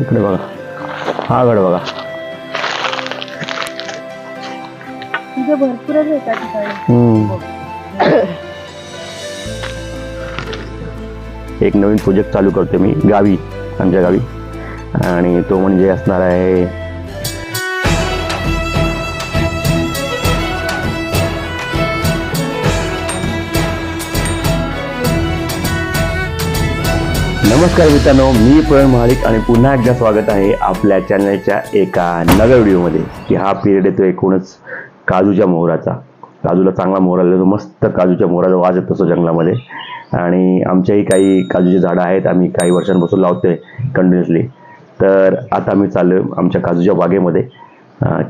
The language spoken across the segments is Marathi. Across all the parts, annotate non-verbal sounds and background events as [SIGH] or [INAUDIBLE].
इकडे बघा. हा गड बघा. तिथे भरपूरच आहे त्या ठिकाणी. हम्म. एक नवीन प्रोजेक्ट चालू करतो मी गावी आमच्या गावी. आणि तो म्हणजे असणार आहे नमस्कार मित्रांनो मी प्रवीण महाडिक आणि पुन्हा एकदा स्वागत आहे आपल्या चॅनलच्या एका नव्या व्हिडिओमध्ये की हा पिरियड येतो एकूणच काजूच्या मोहराचा. काजूला चांगला मोहर आलेला मस्त काजूच्या मोहराचा वाज येत असतो जंगलामध्ये. आणि आमच्याही काही काजूची झाडं आहेत आम्ही काही वर्षांपासून लावतोय कंटिन्युअसली तर आता मी चाललो आमच्या काजूच्या बागेमध्ये.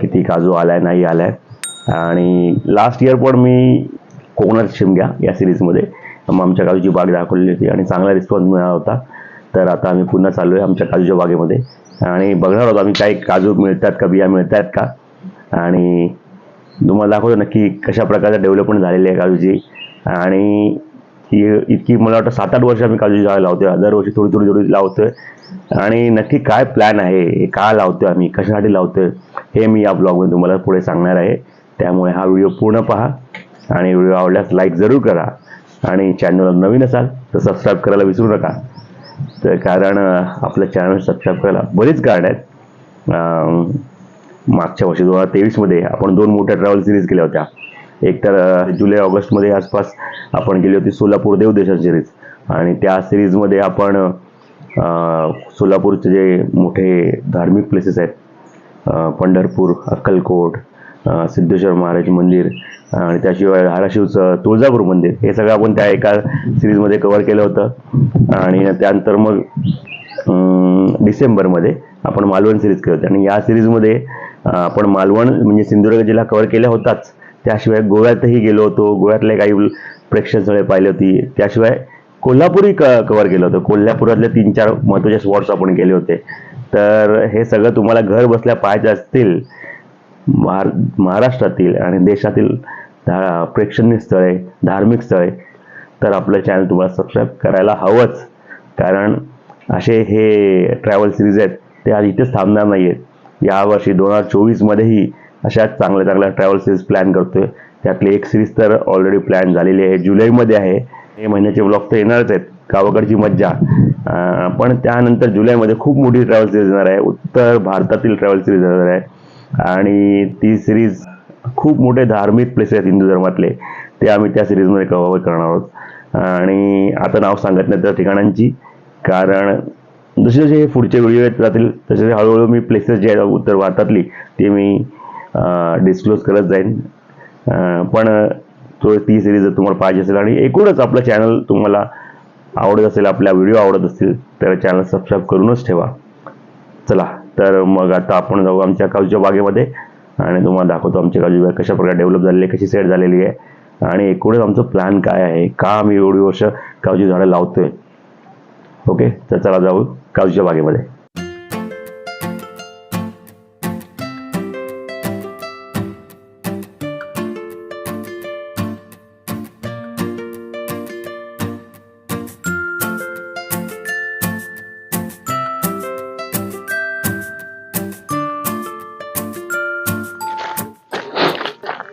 किती काजू आलाय नाही आलाय. आणि लास्ट इयर पण मी कोकणात शिमग्या या सिरीजमध्ये मग आमच्या काजूची बाग दाखवलेली होती आणि चांगला रिस्पॉन्स मिळाला होता. तर आता आम्ही पुन्हा चालू आहे आमच्या काजूच्या बागेमध्ये. आणि बघणार आहोत आम्ही काही काजू मिळतात का बिया मिळतात का. आणि तुम्हाला दाखवतो नक्की कशा प्रकारचं डेव्हलपमेंट झालेली आहे काजूची आणि ही इतकी मला वाटतं सात आठ वर्ष आम्ही काजूची झाडं लावतोय. दरवर्षी थोडी थोडी थोडी लावतोय. आणि नक्की काय प्लॅन आहे हे का लावतोय आम्ही कशासाठी लावतोय हे मी या ब्लॉगमध्ये तुम्हाला पुढे सांगणार आहे. त्यामुळे हा व्हिडिओ पूर्ण पहा आणि व्हिडिओ आवडल्यास लाईक जरूर करा. आणि चॅनल नवीन असाल तर सबस्क्राईब करायला विसरू नका. तर कारण आपलं चॅनल सबस्क्राईब करायला बरीच कारण आहेत. मागच्या वर्षी दोन हजार तेवीसमध्ये आपण दोन मोठ्या ट्रॅव्हल सिरीज केल्या होत्या. एक तर जुलै ऑगस्टमध्ये आसपास आपण गेली होती सोलापूर देवदेशन सिरीज आणि त्या सिरीजमध्ये आपण सोलापूरचे जे मोठे धार्मिक प्लेसेस आहेत पंढरपूर अक्कलकोट सिद्धेश्वर महाराज मंदिर आणि त्याशिवाय धाराशिवचं तुळजापूर मंदिर हे सगळं आपण त्या एका सिरीजमध्ये कव्हर केलं होतं. आणि त्यानंतर मग डिसेंबरमध्ये आपण मालवण सिरीज केली होती. आणि या सिरीजमध्ये आपण मालवण म्हणजे सिंधुदुर्ग जिल्हा कव्हर केला होताच. त्याशिवाय गोव्यातही गेलो होतो. गोव्यातले काही प्रेक्षक स्थळे पाहिली होती. त्याशिवाय कोल्हापूरही क कव्हर केलं होतं. कोल्हापुरातले तीन चार महत्त्वाचे स्पॉट्स आपण गेले होते. तर हे सगळं तुम्हाला घर बसल्या पाहायचं असतील महार महाराष्ट्रातील आणि देशातील धा प्रेक्षणीय स्थळे धार्मिक स्थळे तर आपलं चॅनल तुम्हाला सबस्क्राईब करायला हवंच. कारण असे हे ट्रॅव्हल सिरीज आहेत ते आज इथेच थांबणार नाही आहेत यावर्षी दोन हजार चोवीसमध्येही अशाच चांगल्या चांगल्या ट्रॅव्हल सिरीज प्लॅन करतोय. त्यातली एक सिरीज तर ऑलरेडी प्लॅन झालेली आहे जुलैमध्ये आहे. हे महिन्याचे ब्लॉग तर येणारच आहेत गावाकडची मज्जा. पण त्यानंतर जुलैमध्ये खूप मोठी ट्रॅव्हल सिरीज येणार आहे. उत्तर भारतातील ट्रॅव्हल सिरीज येणार आहे. आणि ती सिरीज खूप मोठे धार्मिक प्लेसेस आहेत हिंदू धर्मातले. ते आम्ही त्या सिरीजमध्ये कव्हर करणार आहोत. आणि आता नाव सांगत नाही त्या ठिकाणांची. कारण जसे जसे हे पुढचे व्हिडिओ येत जातील तसे तसे हळूहळू मी प्लेसेस जे आहेत उत्तर भारतातली ते मी डिस्क्लोज करत जाईन. पण तो ती सिरीज जर तुम्हाला पाहिजे असेल आणि एकूणच आपलं चॅनल तुम्हाला आवडत असेल आपल्या व्हिडिओ आवडत असतील तर चॅनल सबस्क्राईब करूनच ठेवा. चला. तर मग आता आपण जाऊ आमच्या काजूच्या बागेमध्ये. आणि तुम्हाला दाखवतो आमची काजू बाग कशा प्रकारे डेव्हलप झालेली आहे कशी सेट झालेली आहे. आणि एकूणच आमचं प्लॅन काय आहे का आम्ही एवढी वर्ष काजूची झाडं लावतोय. ओके तर चला जाऊ काजूच्या बागेमध्ये.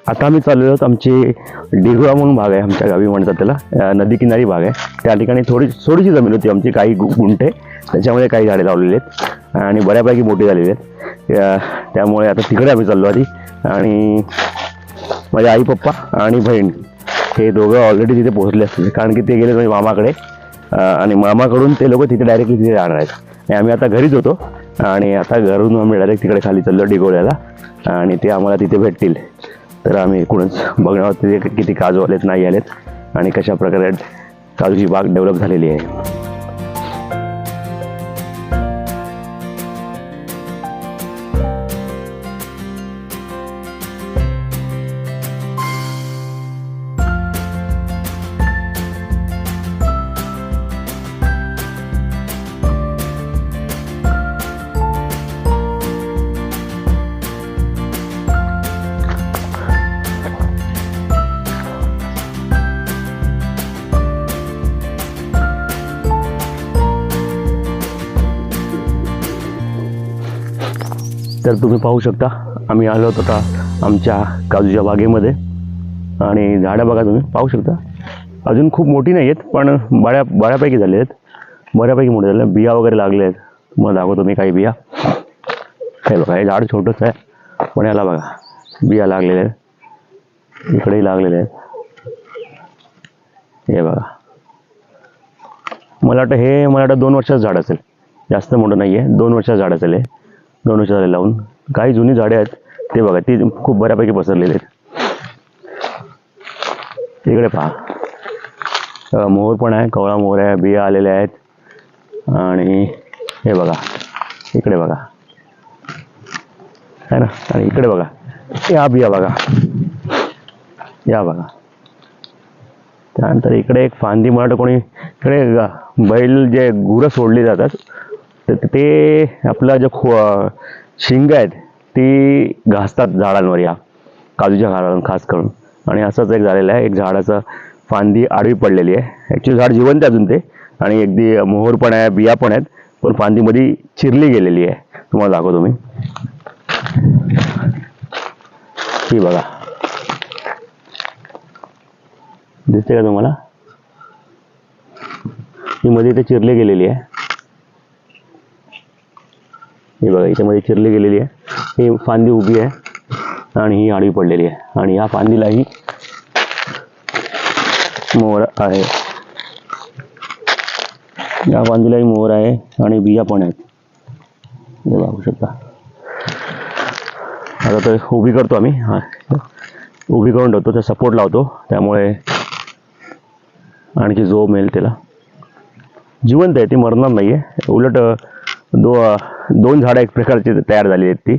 आता आम्ही चाललेलो आहोत आमची डिगुळा म्हणून भाग आहे आमच्या गावी म्हणतात त्याला. नदी किनारी भाग आहे. त्या ठिकाणी थोडी थोडीशी जमीन होती आमची काही गु- गुंठे. त्याच्यामध्ये काही झाडे लावलेली आहेत. आणि बऱ्यापैकी मोठी झालेली आहेत. त्यामुळे आता तिकडे आम्ही चाललो आधी. आणि माझे आई पप्पा आणि बहीण हे दोघं ऑलरेडी तिथे पोहोचले असतील. कारण की ते गेले म्हणजे मामाकडे. आणि मामाकडून ते लोक तिथे डायरेक्टली तिथे राहणार आहेत. आणि आम्ही आता घरीच होतो. आणि आता घरून आम्ही डायरेक्ट तिकडे खाली चाललो डिगोळ्याला. आणि ते आम्हाला तिथे भेटतील. तर आम्ही एकूणच बघणार आहोत किती काजू आलेत नाही आलेत आणि कशा प्रकारे काजूची बाग डेव्हलप झालेली आहे. तर तुम्ही पाहू शकता आम्ही आलो होतो आता आमच्या काजूच्या बागेमध्ये. आणि झाडं बघा तुम्ही पाहू शकता. अजून खूप मोठी नाही आहेत पण बऱ्या बऱ्यापैकी झाले आहेत. बऱ्यापैकी मोठे झाले. बिया वगैरे लागले आहेत. मग दाखवतो मी काही बिया. हे बघा हे झाड छोटंच आहे. पण याला बघा बिया लागलेल्या आहेत. इकडेही लागलेले आहेत. हे बघा. मला वाटतं हे मला वाटतं दोन वर्षाचं झाड असेल. जास्त मोठं नाही आहे दोन वर्षाचं झाड असेल हे. दोनशे वर्ष झाले लावून. काही जुनी झाडे आहेत ते बघा ती खूप बऱ्यापैकी पसरलेली आहेत. इकडे पहा. मोर मोहर पण आहे कवळा मोहर आहे बिया आलेल्या आहेत. आणि हे बघा इकडे बघा. है ना? आणि इकडे बघा. या बिया बघा. या बघा. त्यानंतर इकडे एक फांदी मला कोणी इकडे बैल जे गुरं सोडली जातात तर ते आपला जे खो शिंग आहेत ती घासतात झाडांवर या काजूच्या झाडांवर खास करून. आणि असंच एक झालेलं आहे एक झाडाचं फांदी आडवी पडलेली आहे. ॲक्च्युली झाड जिवंत आहे अजून ते. आणि अगदी मोहर पण आहे बिया पण आहेत पण फांदीमध्ये चिरली गेलेली आहे. तुम्हाला दाखवतो मी. ही बघा. दिसते का तुम्हाला? ही मध्ये इथे चिरली गेलेली आहे. ही बघा याच्यामध्ये मध्ये चिरली गेलेली आहे. ही फांदी उभी आहे आणि ही आडवी पडलेली आहे. आणि या फांदीलाही मोर आहे. या फांदीलाही मोर आहे आणि बिया पण आहेत. हे बघू शकता. आता तर उभी करतो आम्ही. हा. उभी करून ठेवतो तर सपोर्ट लावतो. त्यामुळे आणखी जो मिळेल त्याला. जिवंत आहे ती मरणार नाही आहे उलट दो दोन झाडं एक प्रकारची तयार झालेली आहेत ती.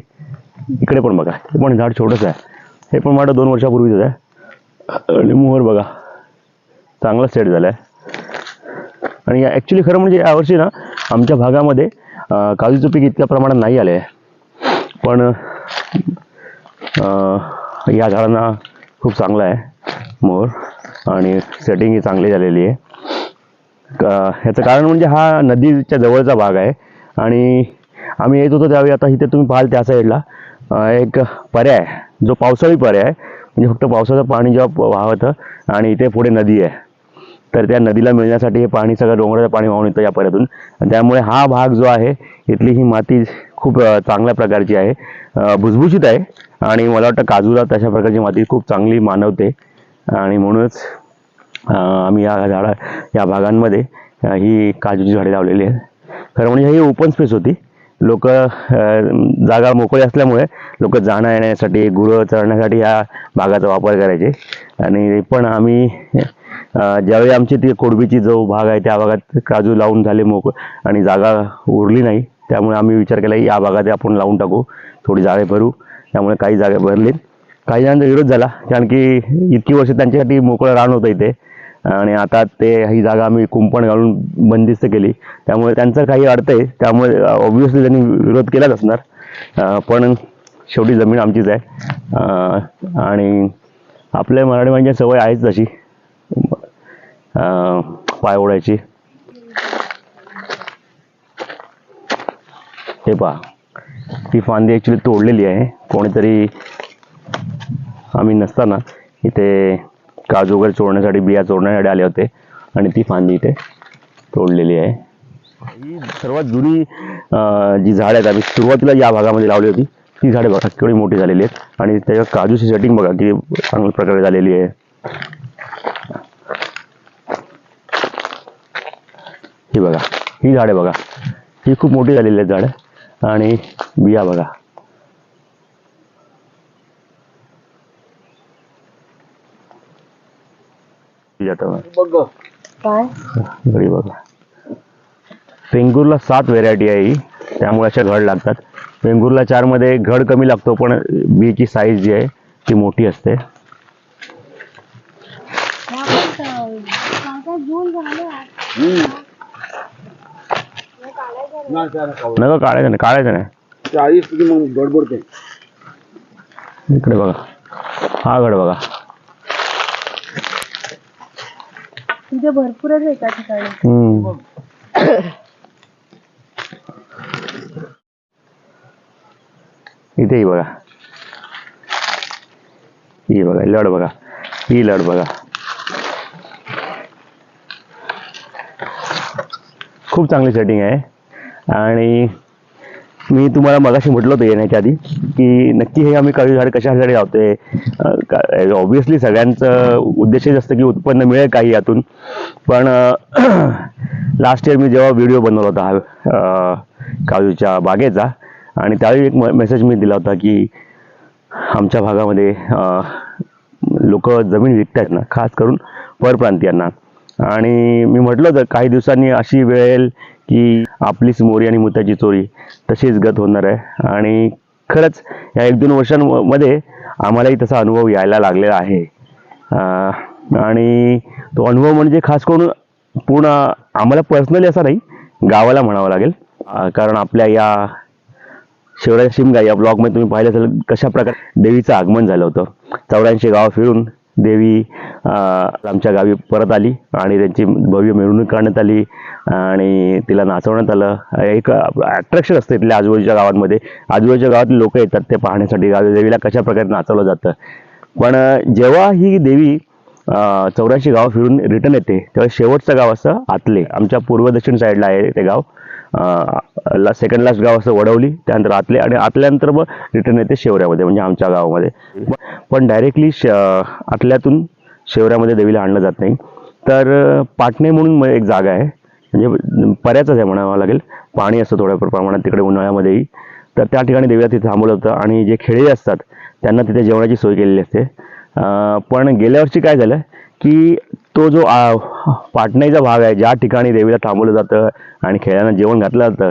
इकडे पण बघा हे पण झाड छोटंच आहे. हे पण माझं दोन वर्षापूर्वीच आहे. आणि मोहर बघा चांगला सेट झाला आहे आणि ॲक्च्युली खरं म्हणजे यावर्षी ना आमच्या भागामध्ये काजूचं पीक इतक्या प्रमाणात नाही आले आहे पण या झाडांना खूप चांगला आहे मोर आणि सेटिंग ही चांगली झालेली आहे. का ह्याचं कारण म्हणजे हा नदीच्या जवळचा भाग आहे. आणि आम्ही येत होतो त्यावेळी आता इथे तुम्ही पाहाल त्या साईडला एक पर्याय जो पावसाळी पर्याय आहे. म्हणजे फक्त पावसाचं पाणी जेव्हा वाहतं आणि इथे पुढे नदी आहे. तर त्या नदीला मिळण्यासाठी हे पाणी सगळं डोंगराचं पाणी वाहून येतं या पर्यातून. त्यामुळे हा भाग जो आहे इथली ही माती खूप चांगल्या प्रकारची आहे. भुसभुशीत आहे आणि मला वाटतं काजूला तशा प्रकारची माती खूप चांगली मानवते. आणि म्हणूनच आम्ही या झाडा या भागांमध्ये ही काजूची झाडे लावलेली आहेत. खरं म्हणजे ही ओपन स्पेस होती. लोक जागा मोकळी असल्यामुळे लोक जाण्या येण्यासाठी गुरं चढण्यासाठी ह्या भागाचा वापर करायचे. आणि पण आम्ही ज्यावेळी आमची ती कोडबीची जो भाग आहे त्या भागात काजू लावून झाले मोक आणि जागा उरली नाही त्यामुळे आम्ही विचार केला की या भागात आपण लावून टाकू थोडी जाळे भरू. त्यामुळे काही जागा भरलीत काही जणांचा विरोध झाला कारण की इतकी वर्ष त्यांच्यासाठी मोकळं रान होतं इथे. आणि आता ते ही जागा आम्ही कुंपण घालून बंदिस्त केली. त्यामुळे त्यांचं काही अर्थ आहे. त्यामुळे ऑब्व्हियसली त्यांनी विरोध केलाच असणार. पण शेवटी जमीन आमचीच आहे. आणि आपल्या मराठी म्हणजे सवय आहेच तशी. पाय ओढायची. हे पहा. ती फांदी ॲक्च्युली तोडलेली आहे. कोणीतरी आम्ही नसताना इथे काजू वगैरे चोरण्यासाठी बिया चोरण्यासाठी आले होते. आणि ती फांदी इथे तोडलेली आहे. ही सर्वात जुनी जी झाडं आहेत आम्ही सुरुवातीला या भागामध्ये लावली होती. ती झाडे बघा केवढी मोठी झालेली आहेत. आणि त्याच्या काजूची सेटिंग बघा की चांगल्या प्रकारे झालेली आहे. ही बघा ही झाडे बघा. ही खूप मोठी झालेली आहेत झाडं. आणि बिया बघा. जातं बघ काय? घडी बघा. पेंगूरला सात व्हेरायटी आहे ही. त्यामुळे अशा घड लागतात. पेंगूरला चारमध्ये घड कमी लागतो पण बीची साईज जी आहे ती मोठी असते. नका काढायचं नाही काढायचं नाही. चाळीस गडबडते इकडे बघा. हा घड बघा. तिथे भरपूरच आहे एका ठिकाणी. हम्म. इथे ही बघा. ही बघा लढ बघा. ही लढ बघा. खूप चांगली सेटिंग आहे. आणि मी तुम्हाला मगाशी म्हटलं होतं येण्याच्या आधी की नक्की हे आम्ही काळी झाड कशासाठी लावतोय? ऑब्विसली सगळ्यांचं उद्देशच असतं की उत्पन्न मिळेल काही यातून. पण लास्ट इयर [CLEARS THROAT] मी जेव्हा व्हिडिओ बनवला होता हा काजूच्या बागेचा आणि त्यावेळी एक मेसेज मी दिला होता की आमच्या भागामध्ये लोक जमीन विकतायत ना खास करून परप्रांतीयांना. आणि मी म्हटलं होतं काही दिवसांनी अशी वेळ येईल की आपलीच मोरी आणि मुताची चोरी तशीच गत होणार आहे. आणि खरंच या एक दोन वर्षांमध्ये आम्हालाही तसा अनुभव यायला लागलेला आहे. आणि तो अनुभव म्हणजे खास करून पूर्ण आम्हाला पर्सनली असा नाही गावाला म्हणावं लागेल. कारण आपल्या या शिवराज शिमगा या ब्लॉगमध्ये तुम्ही पाहिलं असेल कशा प्रकारे देवीचं आगमन झालं होतं. चौऱ्याऐंशी गाव फिरून देवी आमच्या गावी परत आली आणि त्यांची भव्य मिरवणूक काढण्यात आली आणि तिला नाचवण्यात आलं. एक अट्रॅक्शन असतं इथल्या आजूबाजूच्या गावांमध्ये. आजूबाजूच्या गावातले लोक येतात ते पाहण्यासाठी. गावी देवीला कशा प्रकारे नाचवलं जातं. पण जेव्हा ही देवी चौऱ्याऐंशी गाव फिरून रिटर्न येते तेव्हा शेवटचं गाव असं आतले. आमच्या पूर्व दक्षिण साईडला आहे ते गाव. ला सेकंड लास्ट गाव असं वडवली त्यानंतर आतले आणि आतल्यानंतर मग रिटर्न येते शेवऱ्यामध्ये म्हणजे आमच्या गावामध्ये. पण डायरेक्टली श आतल्यातून शेवऱ्यामध्ये देवीला आणलं जात नाही. तर पाटणे म्हणून एक जागा आहे. म्हणजे पर्याच आहे म्हणावं लागेल. पाणी असतं थोड्या प्रमाणात तिकडे उन्हाळ्यामध्येही. तर त्या ठिकाणी देवीला तिथे थांबवलं होतं आणि जे खेळी असतात त्यांना तिथे जेवणाची सोय केलेली असते. पण गेल्या वर्षी काय झालं की तो जो पाटणाईचा भाग आहे ज्या ठिकाणी देवीला थांबवलं जातं आणि खेळांना जेवण घातलं जातं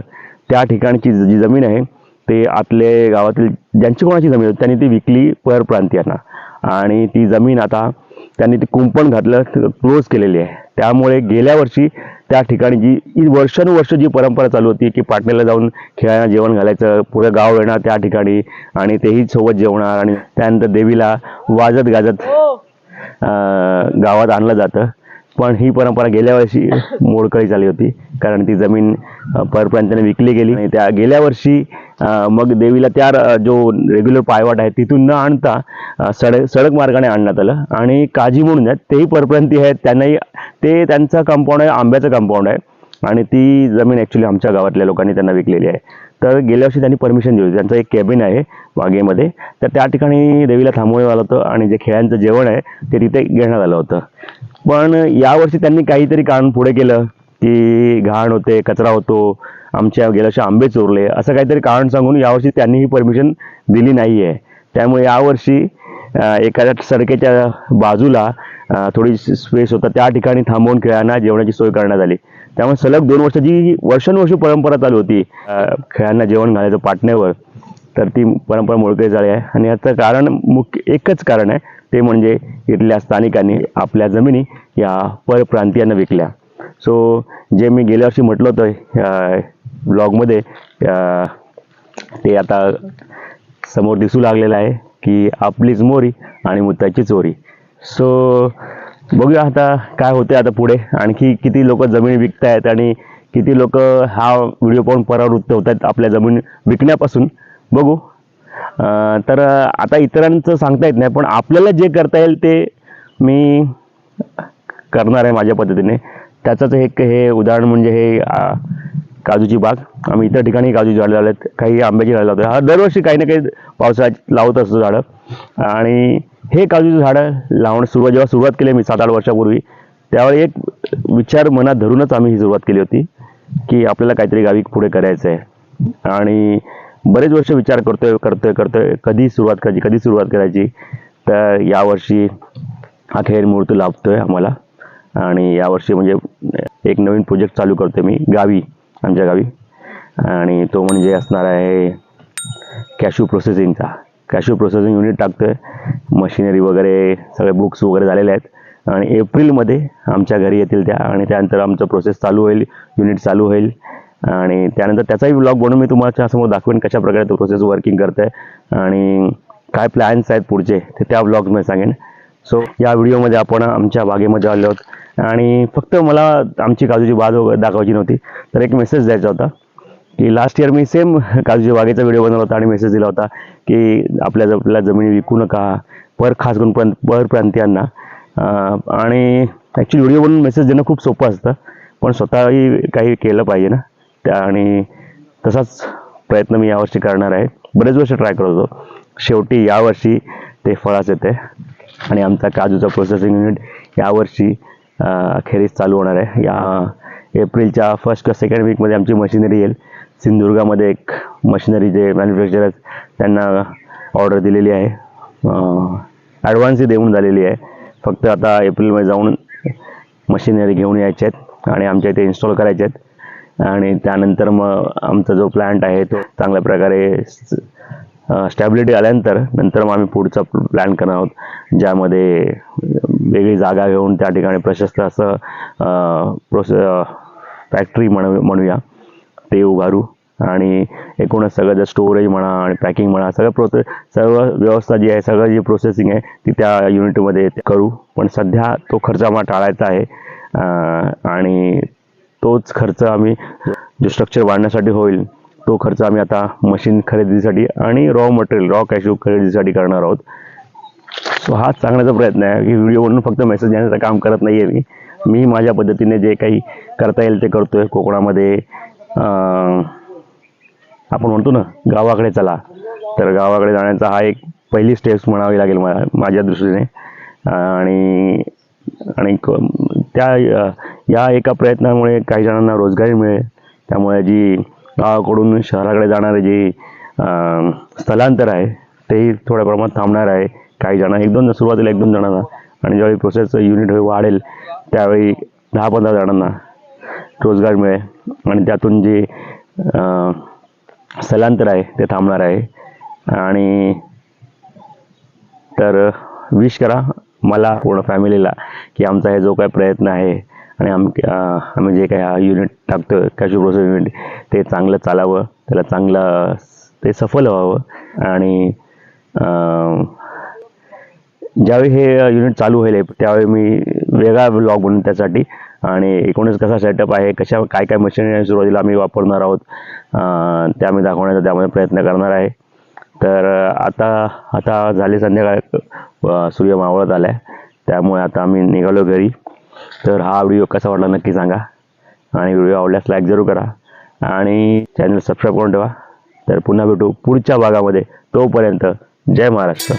त्या ठिकाणची जी जमीन आहे ते आतले गावातील ज्यांची कोणाची जमीन होती त्यांनी ती विकली परप्रांतीयांना आणि ती जमीन आता त्यांनी ती कुंपण घातलं क्लोज केलेली आहे. त्यामुळे गेल्या वर्षी त्या ठिकाणी जी वर्षानुवर्ष जी परंपरा चालू होती की पाटण्याला जाऊन खेळायला जेवण घालायचं पुढे गाव येणार त्या ठिकाणी आणि तेही सोबत जेवणार आणि त्यानंतर देवीला वाजत गाजत हो. गावात आणलं जातं. पण ही परंपरा गेल्या वर्षी मोडकळी झाली होती. कारण ती जमीन परप्रांताने विकली गेली. आणि त्या गेल्या वर्षी मग देवीला त्या र- जो रेग्युलर पायवाट आहे तिथून न आणता सडक सडक मार्गाने आणण्यात आलं. आणि काजी म्हणून आहेत तेही परप्रांती आहेत. त्यांनाही ते त्यांचं कंपाऊंड आहे आंब्याचं कंपाऊंड आहे. आणि ती जमीन ॲक्च्युली आमच्या गावातल्या लोकांनी त्यांना विकलेली आहे. तर गेल्या वर्षी त्यांनी परमिशन दिली त्यांचं एक कॅबिन आहे बागेमध्ये तर त्या ठिकाणी देवीला थांबवण्यात आलं होतं आणि जे खेळांचं जेवण आहे ते तिथे घेण्यात आलं होतं. पण यावर्षी त्यांनी काहीतरी कारण पुढे केलं की घाण होते कचरा होतो आमच्या गेल्या वर्षी आंबे चोरले असं काहीतरी कारण सांगून यावर्षी त्यांनी ही परमिशन दिली नाही आहे त्यामुळे यावर्षी एखाद्या सडकेच्या बाजूला थोडी स्पेस होता. त्या ठिकाणी थांबवून खेळांना जेवणाची सोय करण्यात आली. त्यामुळे सलग दोन वर्ष जी वर्षानुवर्ष परंपरा चालू होती खेळांना जेवण घालायचं पाटण्यावर तर ती परंपरा मोडकळी झाली आहे. आणि याचं कारण मुख्य एकच कारण आहे ते म्हणजे इथल्या स्थानिकांनी आपल्या जमिनी या परप्रांतीयांना विकल्या. सो जे मी गेल्या वर्षी म्हटलं होतं ब्लॉगमध्ये ते आता समोर दिसू लागलेलं आहे की आपलीच मोरी आणि मुताची चोरी सो बघूया आता काय होते आता पुढे. आणखी किती लोक जमीन विकतायत आणि किती लोक हा व्हिडिओ पाहून परावृत्त होत आहेत आपल्या जमीन विकण्यापासून. बघू. तर आता इतरांचं सांगता येत नाही पण आपल्याला जे करता येईल ते मी करणार आहे माझ्या पद्धतीने. त्याचंच एक हे उदाहरण म्हणजे हे काजूची बाग. आम्ही इतर ठिकाणी काजू झाडं लावलेत काही आंब्याची झाडं लावतो हा दरवर्षी काही ना काही पावसाळ्यात लावत असतो झाडं. आणि हे काजूची झाडं लावणं सुरुवात जेव्हा सुरुवात केली मी सात आठ वर्षापूर्वी त्यावेळी एक विचार मनात धरूनच आम्ही ही सुरुवात केली होती की आपल्याला काहीतरी गावी पुढे करायचं आहे. आणि बरेच वर्ष विचार करतोय करतोय करतोय कधी सुरुवात करायची कधी सुरुवात करायची. तर यावर्षी अखेर मुहूर्त लाभतोय आम्हाला. आणि यावर्षी म्हणजे एक नवीन प्रोजेक्ट चालू करतोय मी गावी आमच्या गावी. आणि तो म्हणजे असणार आहे कॅशू प्रोसेसिंगचा कॅशू प्रोसेसिंग युनिट टाकतोय. मशिनरी वगैरे सगळे बुक्स वगैरे झालेले आहेत. आणि एप्रिलमध्ये आमच्या घरी येतील त्या आणि त्यानंतर आमचं प्रोसेस चालू होईल युनिट चालू होईल. आणि त्यानंतर त्याचाही ब्लॉग बनवून मी तुम्हाला समोर दाखवेन कशाप्रकारे तो प्रोसेस वर्किंग करतोय. आणि काय प्लॅन्स आहेत पुढचे ते त्या ब्लॉगमध्ये सांगेन. सो या व्हिडिओमध्ये आपण आमच्या बागेमध्ये आलो आहोत. आणि फक्त मला आमची काजूची बाग वगैरे दाखवायची नव्हती तर एक मेसेज द्यायचा होता. की लास्ट इयर मी सेम काजूच्या बागेचा व्हिडिओ बनवला होता आणि मेसेज दिला होता की आपल्या आपल्या जमिनी विकू नका पर खास करून प्रांत पर प्रांतीयांना. आणि ॲक्च्युली व्हिडिओ बनवून मेसेज देणं खूप सोपं असतं पण स्वतःही काही केलं पाहिजे ना. त्या आणि तसाच प्रयत्न मी यावर्षी करणार आहे. बरेच वर्ष ट्राय करत होतो. शेवटी यावर्षी ते फळाच येते. आणि आमचा काजूचा प्रोसेसिंग युनिट यावर्षी अखेरीस चालू होणार आहे. या एप्रिलच्या फर्स्ट किंवा सेकंड वीकमध्ये आमची मशिनरी येईल. सिंधुदुर्गामध्ये एक मशिनरी जे मॅन्युफॅक्चर आहेत त्यांना ऑर्डर दिलेली आहे. ॲडव्हान्सही देऊन झालेली आहे. फक्त आता एप्रिलमध्ये जाऊन मशिनरी घेऊन यायचे आहेत आणि आमच्या इथे इन्स्टॉल करायचे आहेत. आणि त्यानंतर मग आमचा जो प्लॅन्ट आहे तो चांगल्या प्रकारे स्टॅबिलिटी आल्यानंतर नंतर मग आम्ही पुढचा प्लॅन करणार आहोत. ज्यामध्ये वेगळी जागा घेऊन त्या ठिकाणी प्रशस्त असं प्रोसे फॅक्टरी म्हणू म्हणूया. ते उभारू. आणि एकूणच सगळं जर स्टोरेज म्हणा आणि पॅकिंग म्हणा सगळं प्रोसेस सर्व व्यवस्था जी आहे सगळं जी प्रोसेसिंग आहे ती त्या युनिटमध्ये करू. पण सध्या तो खर्च आम्हाला टाळायचा आहे. आणि तोच खर्च आम्ही जो स्ट्रक्चर वाढण्यासाठी होईल तो खर्च आम्ही आता मशीन खरेदीसाठी आणि रॉ मटेरियल रॉ कॅशू खरेदीसाठी करणार आहोत. सो हाच सांगण्याचा प्रयत्न आहे की व्हिडिओ म्हणून फक्त मेसेज देण्याचं काम करत नाही आहे मी. मी माझ्या पद्धतीने जे काही करता येईल ते करतो आहे कोकणामध्ये आपण म्हणतो ना गावाकडे चला. तर गावाकडे जाण्याचा हा एक पहिली स्टेप्स म्हणावी लागेल मा- माझ्या दृष्टीने. आणि आणि क- त्या या एका प्रयत्नामुळे काही जणांना रोजगारी मिळेल. त्यामुळे जी गावाकडून शहराकडे जाणारे जे स्थलांतर आहे तेही थोड्या प्रमाणात थांबणार आहे. काही जण एक दोन सुरुवातीला एक दोन जणांना. आणि ज्यावेळी प्रोसेस युनिट वाढेल त्यावेळी दहा पंधरा जणांना रोजगार मिळेल. आणि त्यातून जे स्थलांतर आहे ते थांबणार आहे. आणि तर विश करा मला पूर्ण फॅमिलीला की आमचा हे जो काय प्रयत्न आहे आणि आम आम्ही जे काही युनिट टाकतो कॅशू प्रोसेस युनिट ते चांगलं चालावं त्याला चांगलं ते सफल व्हावं. आणि ज्यावेळी हे युनिट चालू होईल त्यावेळी मी वेगळा ब्लॉग बनवून त्यासाठी आणि एकूणच कसा सेटअप आहे कशा काय काय मशिनरी सुरुवातीला आम्ही वापरणार आहोत त्या ते आम्ही दाखवण्याचा त्यामध्ये प्रयत्न करणार आहे. तर आता आता झाले संध्याकाळ सूर्य मावळत आला आहे त्यामुळे आता आम्ही निघालो घरी. तर हा व्हिडिओ कसा वाटला नक्की सांगा. आणि व्हिडिओ आवडल्यास लाईक जरूर करा. आणि चॅनल सबस्क्राईब करून ठेवा. तर पुन्हा भेटू पुढच्या भागामध्ये. तोपर्यंत जय महाराष्ट्र.